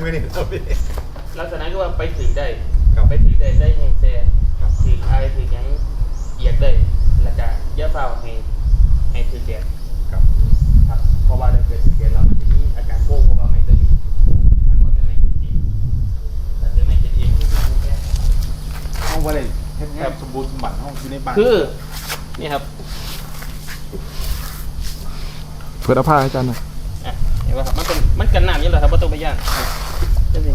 มือนี่ครับพี่ ลักษณะก็ว่าไปถือได้ครับไปถือได้ได้แห่งแซ่ครับ ถือไอถือหยังเอียดได้แล้วก็อย่าเฝ้าให้ให้ถือแดดครับ ครับเพราะว่าถ้าเกิดถือแดดเราทีนี้อาการโก้เพราะว่าไม่ตัวนี้มันก็เป็นไม่กินดีแต่เป็นไม่กินเองที่คือแค่ ห้องว่าอะไรเฮ็ดงานสมบูรณ์สมบัติห้องอยู่ในบ้านคือนี่ครับเปิดเอาผ้าให้อาจารย์หน่อยอะเห็นไหมครับมันเป็น มันกันน้ำนี่แหละครับว่าต้องไปย่างนั่นสิ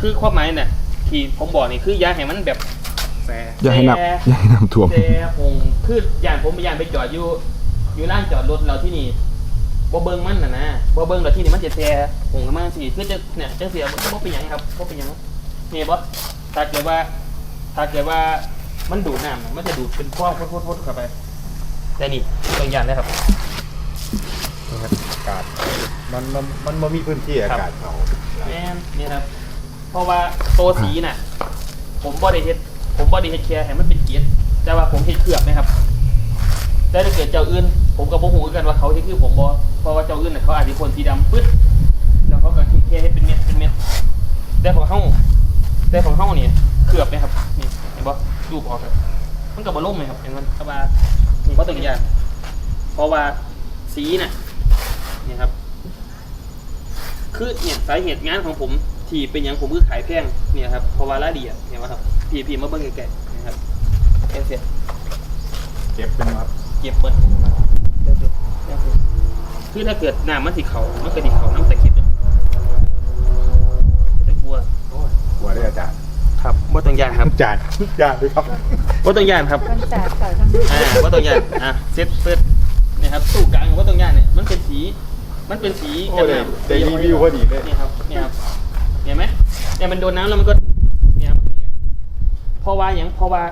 คือความหมายเนี่ยที่ผมบอกนี่คือยาให้มันแบบแซ่อย่าให้น้ำอย่าให้น้ำท่วมแต่หงคือย่างผมไปย่างไปจอดอยู่ อยู่ร้านจอดรถเราที่นี่บ่เบิ้งมันน่ะนะบ่เบิ้งเราที่นี่มันจะแซ่หงกันมากสิคือจะเนี่ยจะเสียมันก็บ่เป็นหยังครับบ่เป็นหยังนี่บ่ถ้าเกิดว่า ถ้าเกิดว่ามันดูดน้ำน่ะมันจะดูดเป็นพวกพดๆๆเข้าไปแต่นี่ต้องย่างนะครับ นะครับอากาศมันมันมันบ่มีพื้นที่อากาศเขาแม่นนี่ครับ เพราะว่าตัวสีน่ะ ผมบ่ได้เฮ็ดผมบ่ได้เฮ็ดแค่ให้มันเป็นเกียรติแต่ว่าผมเฮ็ดเคลือบนะครับ แต่ถ้าเกิดเจ้าอื่น ผมก็บ่ฮู้คือกันว่าเขาเฮ็ดคือผมบ่เพราะว่าเจ้าอื่นน่ะเขาอาจสิพ่นสีดำปึ๊ดแล้วเขาก็แค่เฮ็ดเป็นเม็ดเป็นเม็ดแต่ของเฮาแต่ของเฮานี่เคลือบนะครับนี่เห็นบ่ดูบออกครับมันก็บ่ลงเลยครับเห็นมันเพราะว่านี่บ่ต้องยากเพราะว่าสีน่ะ นี่ครับ คือเนี่ยสาเหตุงานของผมที่เป็นอย่างผมคือขายแพงเนี่ยครับเพราะว่ารายละเอียดเนี่ยว่าครับพี่พี่มาเบิ่งไกลๆนะครับเอ็นเสียเก็บเป็นว่าเก็บเปิดเดี๋ยวๆเดี๋ยวๆคือถ้าเกิดน้ำมันสิเขามันก็ดิเขาน้ำตะคิดเลยไม่ต้องกลัวโอ้ยกลัวได้อาจารย์ครับว่าต้องยานครับอาจารย์อาจารย์ด้วยครับว่าต้องยานครับมันจัดก่อนข้างนอกอ่าว่าต้องยานอะเซ็ตเซ็ตเนี่ยครับตู้กลางว่าต้องยานเนี่ยมันเป็นสี มันเป็นสีโอ้กันได้น้ำได้รีวิวพอดีเลยนี่ครับเนี่ยครับเห็นไหมเนี่ยมันโดนน้ำแล้วมันก็เนี่ยมันก็เรียนเพราะว่าอย่างเพราะว่า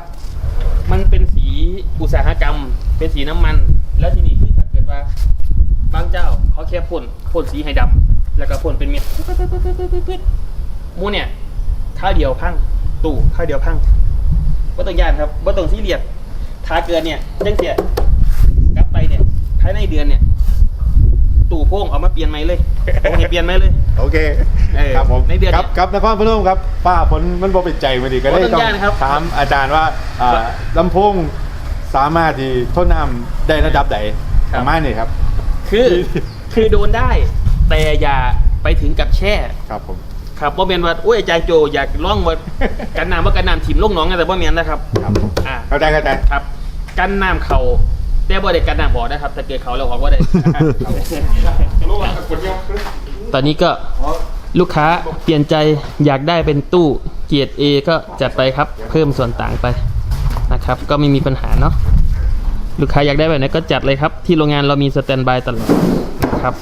มันเป็นสีอุตสาหกรรม เป็นสีน้ำมัน แล้วทีนี้คือถ้าเกิดว่าบางเจ้าเขาแค่พ่นพ่นสีให้ดำแล้วก็พ่นเป็นเม็ดปึ๊ดปึ๊ดปึ๊ดปึ๊ดปึ๊ดปึ๊ดหมูเนี่ยข้าวเดียวพังตู่ข้าวเดียวพังว่าต้องยานครับว่าต้องซีเรียสถ้าเกิดเนี่ยจังเสียกลับไปเนี่ยภายในเดือนเนี่ย ตู่โพ่งเอามาเปลี่ยนไหมเลยโพ่งให้เปลี่ยนไหมเลย โอเคเออครับผมในเดือนครับเนี่ยครับนครพนมครับป้าฝนมันบ่เป็นใจมาดีก็เลยโอ้ต้ต้อองงย่านครับ ถามอาจารย์ว่าอ่าลำโพงสามารถที่ทนน้ำได้ระดับใดประมาณนี้ครับ คือคือโดนได้ แต่อย่าไปถึงกับแช่ ครับผม ครับบ่แม่นว่าโอ้ยอาจารย์โจอยากล่องว่ากันน้ำว่ากันน้ำถิ่มลงหนองนะแต่บ่แม่นนะครับ ครับอ่า เข้าใจเข้าใจ ครับกันน้ำเขา แต่บ่ได้กันน้ำบ่อนะครับถ้าเกิดเขาแล้วเขาก็ได้ตอนนี้ก็ลูกค้าเปลี่ยนใจอยากได้เป็นตู้เกียรติ A ก็จัดไปครับ เพิ่มส่วนต่างไปนะครับ ก็ไม่มีปัญหาเนาะลูกค้าอยากได้แบบไหนก็จัดเลยครับ ที่โรงงานเรามีสแตนบายตลอดนะครับ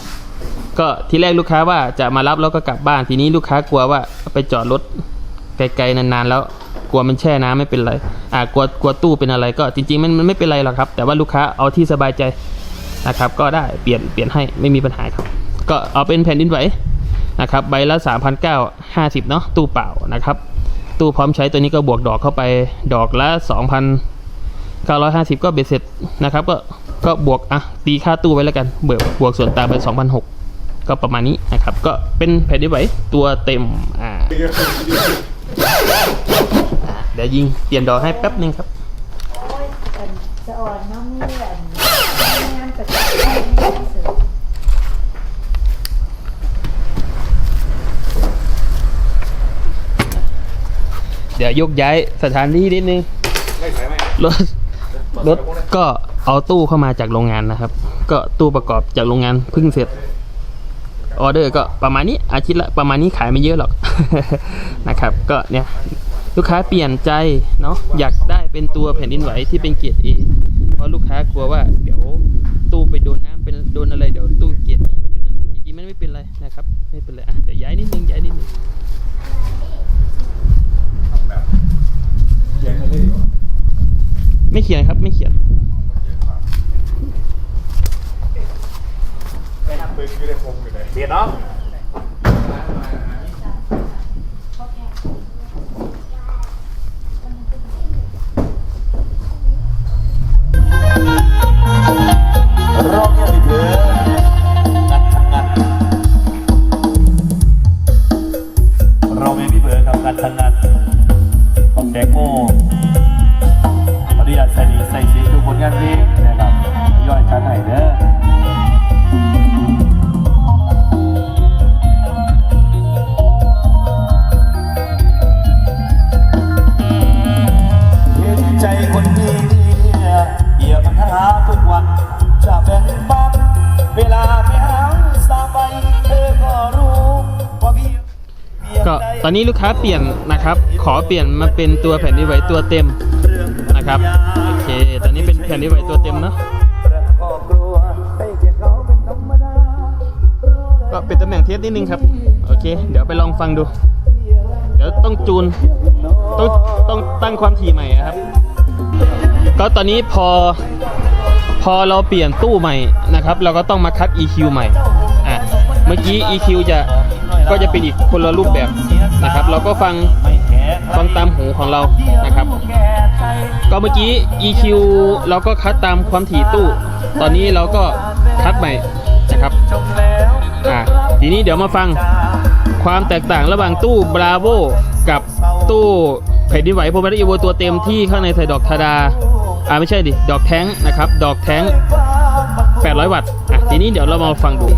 ก็ที่แรกลูกค้าว่าจะมารับแล้วก็กลับบ้านทีนี้ลูกค้ากลัวว่าไปจอดรถไกลๆนานๆแล้ว ลัวมันแช่น้ำไม่เป็นไรอ่ากลัวกลัวตู้เป็นอะไรก็จริงๆมันมันไม่เป็นไรหรอกครับ แต่ว่าลูกค้าเอาที่สบายใจนะครับ ก็ได้เปลี่ยนเปลี่ยนให้ไม่มีปัญหาครับ ก็เอาเป็นแผ่นดินไหวนะครับใบละ 3,950 เนาะตู้เปล่านะครับ ตู้พร้อมใช้ตัวนี้ก็บวกดอกเข้าไปดอกละ 2,950 ก็เบ็ดเสร็จนะครับ ก็ก็บวกอะตีค่าตู้ไว้แล้วกันเบิกบวกส่วนต่างเป็น2,600ก็ประมาณนี้นะครับ ก็เป็นแผ่นดินไหวตัวเต็มอ่า เดี๋ยวยิงเปลี่ยนดอกให้แป๊บนึงครับโอ้ยอันจะอ่อนน้องนี่อนงานแต่เสริมเดี๋ยวยกย้ายสถานที่นิดนึงรถรถก็เอาตู้เข้ามาจากโรงงานนะครับ ก็ตู้ประกอบจากโรงงานเพิ่งเสร็จออเดอร์ก็ประมาณนี้อาทิตย์ละประมาณนี้ขายไม่เยอะหรอก นะครับ ก็เนี่ย ลูกค้าเปลี่ยนใจเนาะอยากได้เป็นตัวแผ่นดินไหวที่เป็นเกียรติเอเพราะลูกค้ากลัวว่าเดี๋ยวตู้ไปโดนน้ำเป็นโดนอะไรเดี๋ยวตู้เกียรติจะเป็นอะไรจริงๆมันไม่เป็นไรนะครับไม่เป็นไรอะเดี๋ยวย้ายนิดนึงย้ายนิดนึงไม่เขียนครับไม่เขียนได้นับปืนอยู่ในคมอยู่เลยเบียดเนาะ ตอนนี้ลูกค้าเปลี่ยนนะครับ ขอเปลี่ยนมาเป็นตัวแผ่นดินไหวตัวเต็มนะครับ โอเค ตอนนี้เป็นแผ่นดินไหวตัวเต็มเนาะ ก็เป็นตำแหน่งเทสนิดนึงครับ โอเค เดี๋ยวไปลองฟังดู เดี๋ยวต้องจูน ต้องต้องตั้งความถี่ใหม่ครับ ก็ตอนนี้พอพอเราเปลี่ยนตู้ใหม่นะครับ เราก็ต้องมาคัด EQ ใหม่ อะ เมื่อกี้ EQ จะก็จะเป็นอีกคนละรูปแบบ นะครับ เราก็ฟังฟังตามหูของเรานะครับ ก็เมื่อกี้ EQ เราก็คัดตามความถี่ตู้ ตอนนี้เราก็คัดใหม่นะครับอะทีนี้เดี๋ยวมาฟังความแตกต่างระหว่างตู้ Bravo กับตู้แผ่นดินไหวโพมาร์อีโวตัวเต็มที่ข้างในใส่ดอกทาดาอ่าไม่ใช่ดิ ดอกแท้งนะครับ ดอกแท้ง 800 วัตต์ อะ ทีนี้เดี๋ยวเรามาฟังดู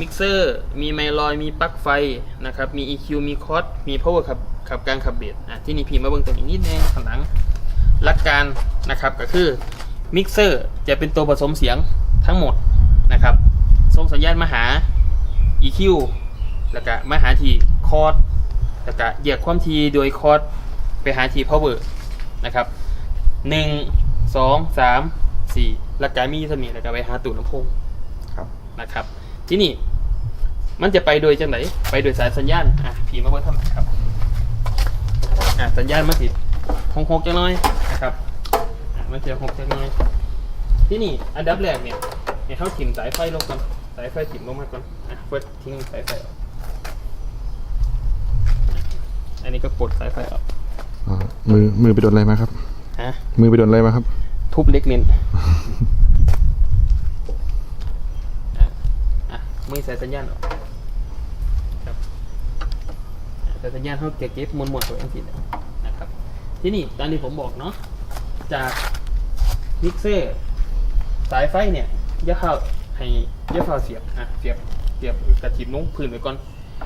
มิกเซอร์มีไมลอยมีปลั๊กไฟนะครับมี EQ มีคอร์สมี power ขับขับกลางขับเบสอะที่นี่พีมาเบิ่งตัวนี้นิดนึงข้างหลังหลักการนะครับก็คือมิกเซอร์จะเป็นตัวผสมเสียงทั้งหมดนะครับส่งสัญญาณมาหา EQ แล้วก็มาหาที่คอร์สแล้วก็แยกความถี่โดยคอร์สไปหาที่ power นะครับหนึ่งสองสามสี่แล้วก็มีสมีแล้วก็ไปหาตูดลำโพงครับนะครับ ที่นี่ มันจะไปโดยจังไหนไปโดยสายสัญญาณอะผีมาเบิ่งทำไมครับอะสัญญาณมาติดหกหกจังน้อยนะครับอะมันจะหกจังน้อย ที่นี่อันดับแรกเนี่ยให้เขาถิ่มสายไฟลงก่อนสายไฟถิ่มลงมาก่อนอะเฟิร์สทิ้งสายไฟออกอันนี้ก็ปลดสายไฟออกอ่ามือมือไปโดนอะไรมาครับ ฮะ มือไปโดนอะไรมาครับ ทุบเล็กเน้นอะ อะมือใส่สัญญาณออกครับใส่สัญญาณเขาเก็บเก็บมวนมวนตัวเองทีนะครับ ที่นี่ตามที่ผมบอกเนาะจากมิกเซอร์สายไฟเนี่ยย่าเข้าให้ย่าเข้าเสียบอะเสียบเสียบกระถิ่มลงพื้นไว้ก่อน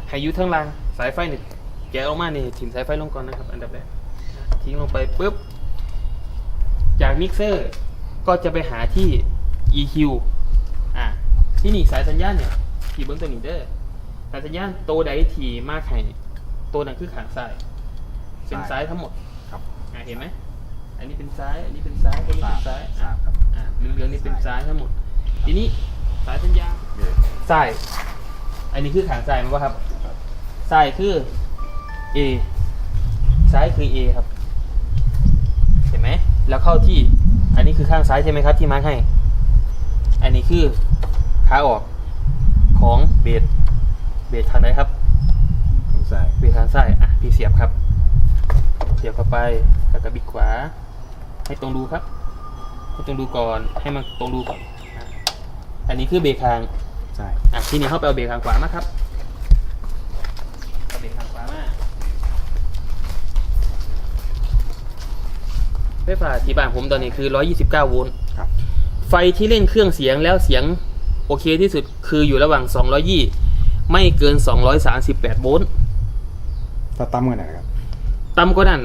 ให้ยู่ทั้งล่างสายไฟเนี่ยแกะออกมานี่ถิ่มสายไฟลงก่อนนะครับ อันดับแรกทิ้งลงไปปุ๊บจากมิกเซอร์ก็จะไปหาที่ EQ อะที่นี่สายสัญญาณเนี่ย ทีเบิ้งตัวนี้เด้อสายสัญญาณตัวใดทีมากให้ตัวนั้นคือขางซ้ายเป็นซ้ายทั้งหมดครับอะเห็นไหมอันนี้เป็นซ้าย อันนี้เป็นซ้ายอันนี้เป็นซ้ายทราบครับอะเหลืองๆนี่เป็นซ้ายทั้งหมด ทีนี้สายสัญญาซ้ายอันนี้คือขางซ้ายมั้ยครับซ้ายคือ A ซ้ายคือ A ครับ เห็นไหมแล้วเข้าที่ อันนี้คือข้างซ้ายใช่ไหมครับ ที่มาร์คให้ อันนี้คือขาออก ของเบสเบสทางไหนครับใช่เบสทางซ้ายอะพี่เสียบครับ เสียบเข้าไปแล้วก็บิดขวา ให้ตรงดูครับ ให้ตรงดูก่อนให้มันตรงดูก่อนอะอันนี้คือเบรกทางใช่อะทีนี้เข้าไปเอาเบรกทางขวามาครับเอาเบรกทางขวามาไฟฟ้าที่บ้านผมตอนนี้คือ 129 โวลต์ครับไฟที่เล่นเครื่องเสียงแล้วเสียง โอเคที่สุดคืออยู่ระหว่าง 220 ไม่เกิน 238 โวลต์ถ้าตั้มกันนะครับต่ำกว่านั้น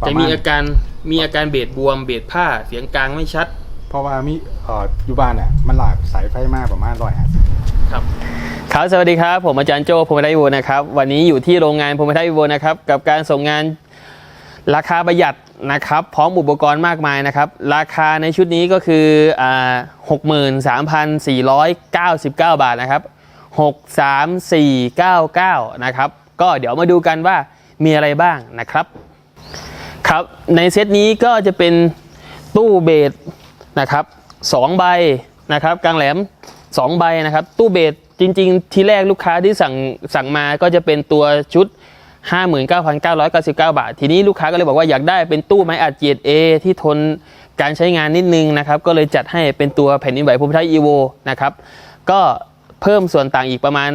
ประมาณจะมีอาการมีอาการเบสบวมเบสผ้าเสียงกลางไม่ชัด เพราะว่ามีเอ่ออยู่บ้านเนี่ยมันหลากสายไฟมากประมาณร้อยห้าสิบครับครับ สวัสดีครับ ผมอาจารย์โจพรหมทัยวิบูลย์นะครับ วันนี้อยู่ที่โรงงานพรหมทัยวิบูลย์นะครับ กับการส่งงานราคาประหยัด นะครับพร้อมอุปกรณ์มากมายนะครับ ราคาในชุดนี้ก็คืออ่าหกหมื่นสามพันสี่ร้อยเก้าสิบเก้าบาทนะครับหกสามสี่เก้าเก้านะครับ ก็เดี๋ยวมาดูกันว่ามีอะไรบ้างนะครับครับในเซตนี้ก็จะเป็นตู้เบสนะครับสองใบนะครับกลางแหลม 2 ใบนะครับ ตู้เบสจริง ๆ ที่แรกลูกค้าที่สั่งสั่งมาก็จะเป็นตัวชุด 59,999 บาท ทีนี้ลูกค้าก็เลยบอกว่าอยากได้เป็นตู้ไม้อัดเกียร A ที่ทนการใช้งานนิดนึงนะครับก็เลยจัดให้เป็นตัวแผ่นดินไหวภูมิทัย EVO นะครับก็ผพิ่มส่วนต่างอีกประมาณ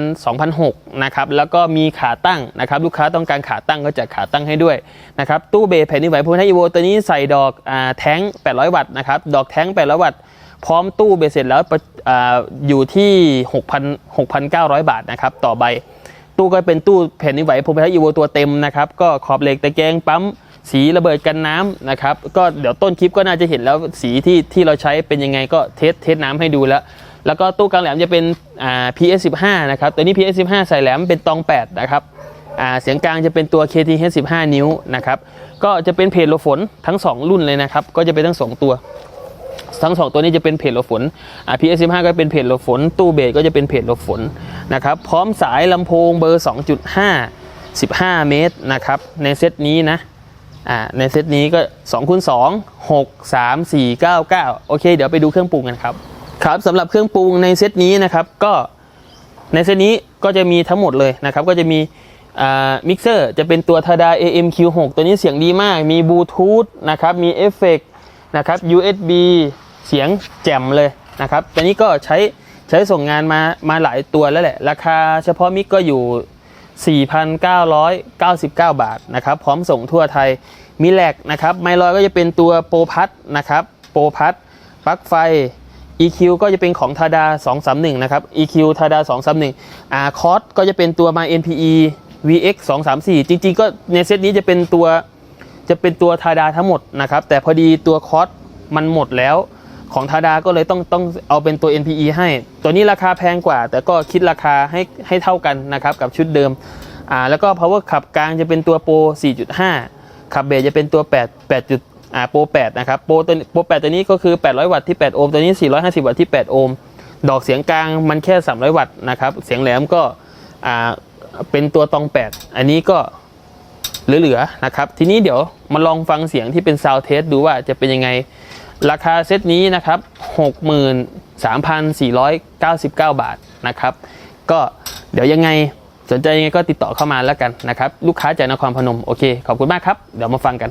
2,006นะครับแล้วก็มีขาตั้งนะครับลูกค้าต้องการขาตั้งก็จัดขาตั้งให้ด้วยนะครับตู้เบสแผ่นดินไหวพูนให้อีโวตัวนี้ใส่ดอกอแท้ง 800 วัตต์นะครับดอกแท้ง 800 วัตต์พร้อมตู้เบสเสร็จแล้วอ่าอยู่ที่ 6,000 6,900 บาทนะครับต่อใบ ตู้ก็เป็นตู้แผ่นดินไหวพูนให้อีโวตัวเต็มนะครับ ก็ขอบเหล็กตะแกรงปั๊มสีระเบิดกันน้ำนะครับ ก็เดี๋ยวต้นคลิปก็น่าจะเห็นแล้วสีที่ที่เราใช้เป็นยังไงก็เทสเทสน้ำให้ดูแล้ว แล้วก็ตู้กลางแหลมจะเป็นอ่า PS 15 นะครับ ตัวนี้ PS 15 ใส่แหลมเป็นตอง 8 นะครับอ่าเสียงกลางจะเป็นตัว KTH 15 นิ้วนะครับ ก็จะเป็นเพจโลฝนทั้ง 2 รุ่นเลยนะครับ ก็จะเป็นทั้ง 2 ตัว ทั้งสองตัวนี้จะเป็นเพจหลบฝนอ่า PS 15 ก็เป็นเพจหลบฝน ตู้เบสก็จะเป็นเพจหลบฝนนะครับ พร้อมสายลำโพงเบอร์ 2.5 15 เมตรนะครับ ในเซตนี้นะอ่าในเซตนี้ก็2คูณ2 6 3 4 9 9 โอเค เดี๋ยวไปดูเครื่องปรุงกันครับ ครับสำหรับเครื่องปรุงในเซตนี้นะครับ ก็ในเซตนี้ก็จะมีทั้งหมดเลยนะครับ ก็จะมีอ่ามิกเซอร์จะเป็นตัว Tada AMQ6 ตัวนี้เสียงดีมาก มีบลูทูธนะครับ มีเอฟเฟกต์นะครับ USB เสียงแจ่มเลยนะครับตัวนี้ก็ใช้ใช้ส่งงานมามาหลายตัวแล้วแหละ ราคาเฉพาะมิกก็อยู่ 4,999 บาทนะครับ พร้อมส่งทั่วไทยมีแลกนะครับ ไมลอยก็จะเป็นตัวโปรพัทนะครับโปรพัทปลั๊กไฟ EQ ก็จะเป็นของทาดา231 นะครับ EQ ทาดา231อ่าคอร์สก็จะเป็นตัวมา NPE VX 234 จริงๆ ก็ในเซตนี้จะเป็นตัวจะเป็นตัวทาดาทั้งหมดนะครับ แต่พอดีตัวคอร์สมันหมดแล้ว ของทาดาก็เลยต้องต้องเอาเป็นตัว NPE ให้ ตัวนี้ราคาแพงกว่า แต่ก็คิดราคาให้ให้เท่ากันนะครับกับชุดเดิมอ่าแล้วก็ power ขับกลางจะเป็นตัวโปร4.5 ขับเบสจะเป็นตัว 8 8จุดอ่าโปร8นะครับโปรตัวโปร8ตัวนี้ก็คือ 800 วัตต์ที่ 8 โอห์มตัวนี้ 450 วัตต์ที่ 8 โอห์มดอกเสียงกลางมันแค่ 300 วัตต์นะครับเสียงแหลมก็อ่าเป็นตัวตอง 8 อันนี้ก็เหลือๆนะครับ ทีนี้เดี๋ยวมาลองฟังเสียงที่เป็นซาวเทสดูว่าจะเป็นยังไง ราคาเซตนี้นะครับ 63,499 บาทนะครับ ก็เดี๋ยวยังไงสนใจยังไงก็ติดต่อเข้ามาแล้วกันนะครับ ลูกค้าจากนครพนม โอเค ขอบคุณมากครับ เดี๋ยวมาฟังกัน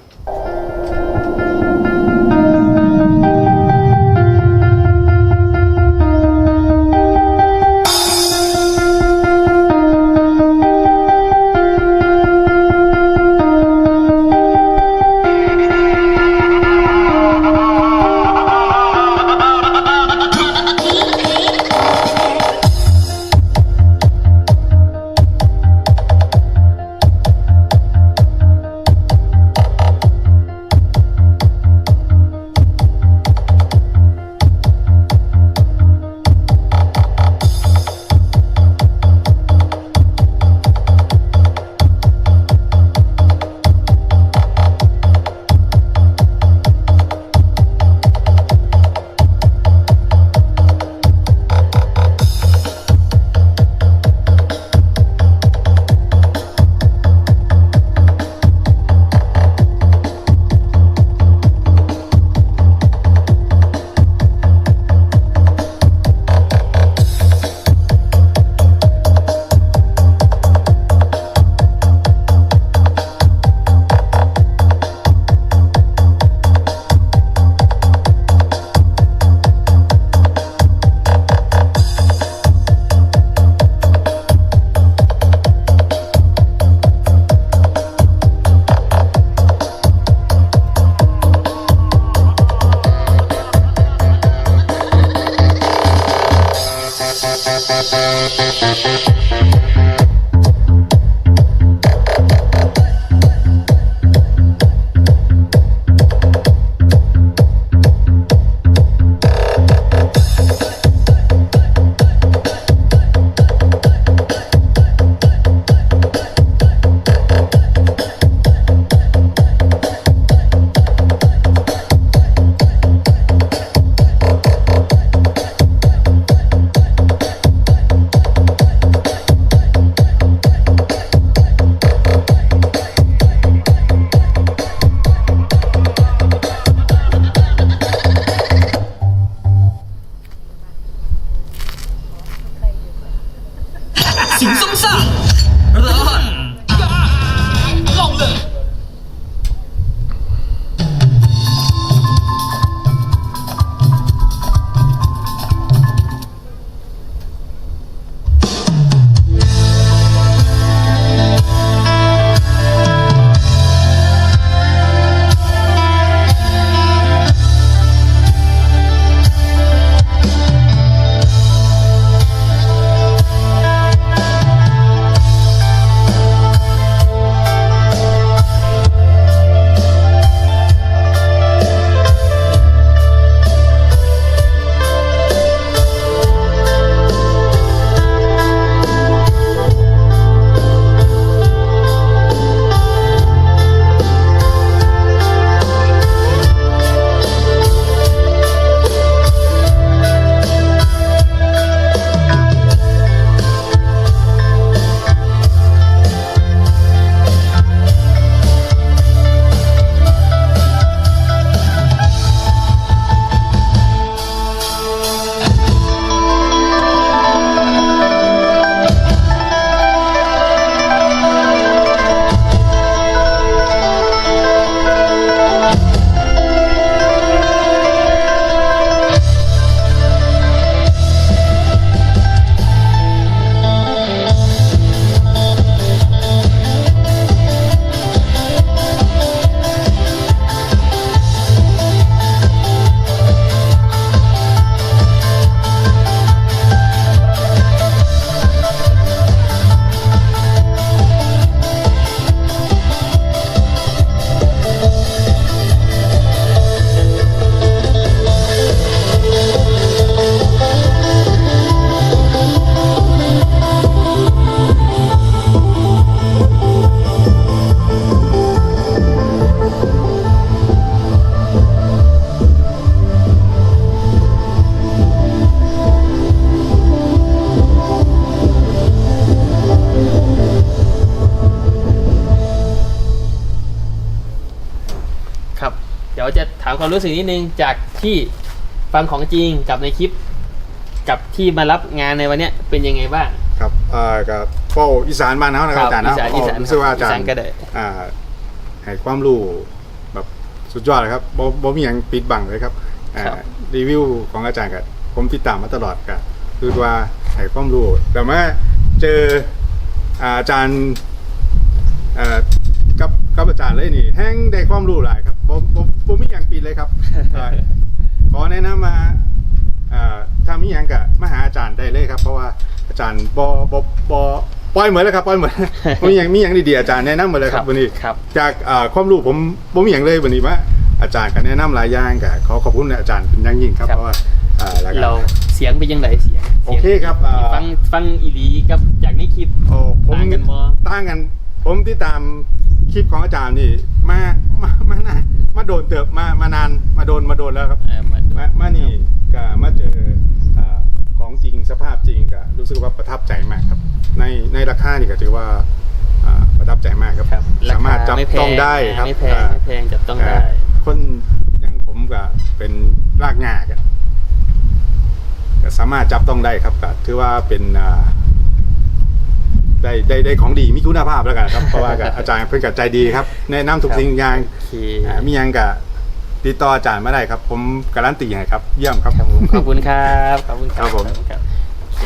ามความรู้สึกนิดนึงจากที่ฟังของจริงกับในคลิป กับที่มารับงานในวันเนี้ยเป็นยังไงบ้าง ครับเอ่อกับเป้าอีสานบ้านเฮานะครับอาจารย์อีนะสานอีสานรู้สึกว่าอาจารอีสานย์ก็ได้ อ่าให้ความรู้แบบสุดยอดเลยครับบ่บ่มีหยังปิดบังเลยครับอ่าครับ รีวิวของอาจารย์กับผมติดตามมาตลอดก็คือว่าให้ความรู้แต่ว่าเจออ่าอาจารย์อ่ากับกับอาจารย์เลยนี่แห้งได้ความรู้หลายครับ บ่บ่บ่มีหยังปิดเลยครับอ่าขอแนะนำมาอ่าถ้ามีหยังก็มาหาอาจารย์ได้เลยครับ เพราะว่าอาจารย์บอบอบอปล่อยเหมือนเลยครับปล่อยเหมือนมีอย่างมีอย่างดีๆอาจารย์แนะนำมาเลยครับวันนี้ครับจากอ่าความรู้ผมผมมีอย่างเลยวันนี้ว่าอาจารย์ก็แนะนำหลายอย่างก็ขอขอบคุณอาจารย์เป็นอย่างยิ่งครับครับเพราะว่าอ่าแล้วก็เราเสียงเป็นยังไงเสียงโอเคครับอ่าฟังฟังอีหลีกับจากในคลิปโอ้ผมต่างกันบ่ต่างกัน ผมที่ตาม คลิปของอาจารย์นี่มามามามามาโดนเติบมามานานมาโดนมาโดนแล้วครับ เอ่อมาดูมามานี่ก็มาเจออ่าของจริงสภาพจริงก็รู้สึกว่าประทับใจมากครับ ในในราคานี่ก็ถือว่าอ่าประทับใจมากครับ ครับสามารถจับไม่แพต้องได้ครับไม่แพงอ่า ไม่แพงจับต้องได้าคนอยังผมก็เป็นรากหญ้าก็ก็สามารถจับต้องได้ครับก็ถือว่าเป็นอ่า ได้ได้ได้ของดีมีคุณภาพแล้วกันครับ เพราะว่าก็อาจารย์เพิ่นกับใจดีครับแนะนำทุกครับสิ่งอย่างโอเคอ่ามีหยังก็ติดต่ออาจารย์มาได้ครับ ผมการันตีให้ครับ เยี่ยมครับ ครับผมขอบคุณครับขอบคุณครับครับผม ขอณครับโอเค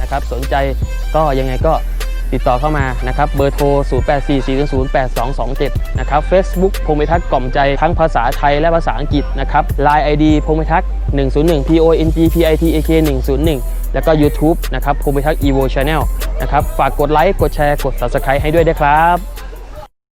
นะครับสนใจก็ยังไงก็ติดต่อเข้ามานะครับเบอร์โทร 0844082227นะครับ Facebook พงมิทัศน์กล่อมใจทั้งภาษาไทยและภาษาอังกฤษนะครับ Line ID พงมิทัศน์101 P O N G P I T A K 101 แล้วก็ YouTube นะครับภูมิทัศน์ Evo Channel นะครับฝากกดไลค์กดแชร์กด Subscribe ให้ด้วยนะครับ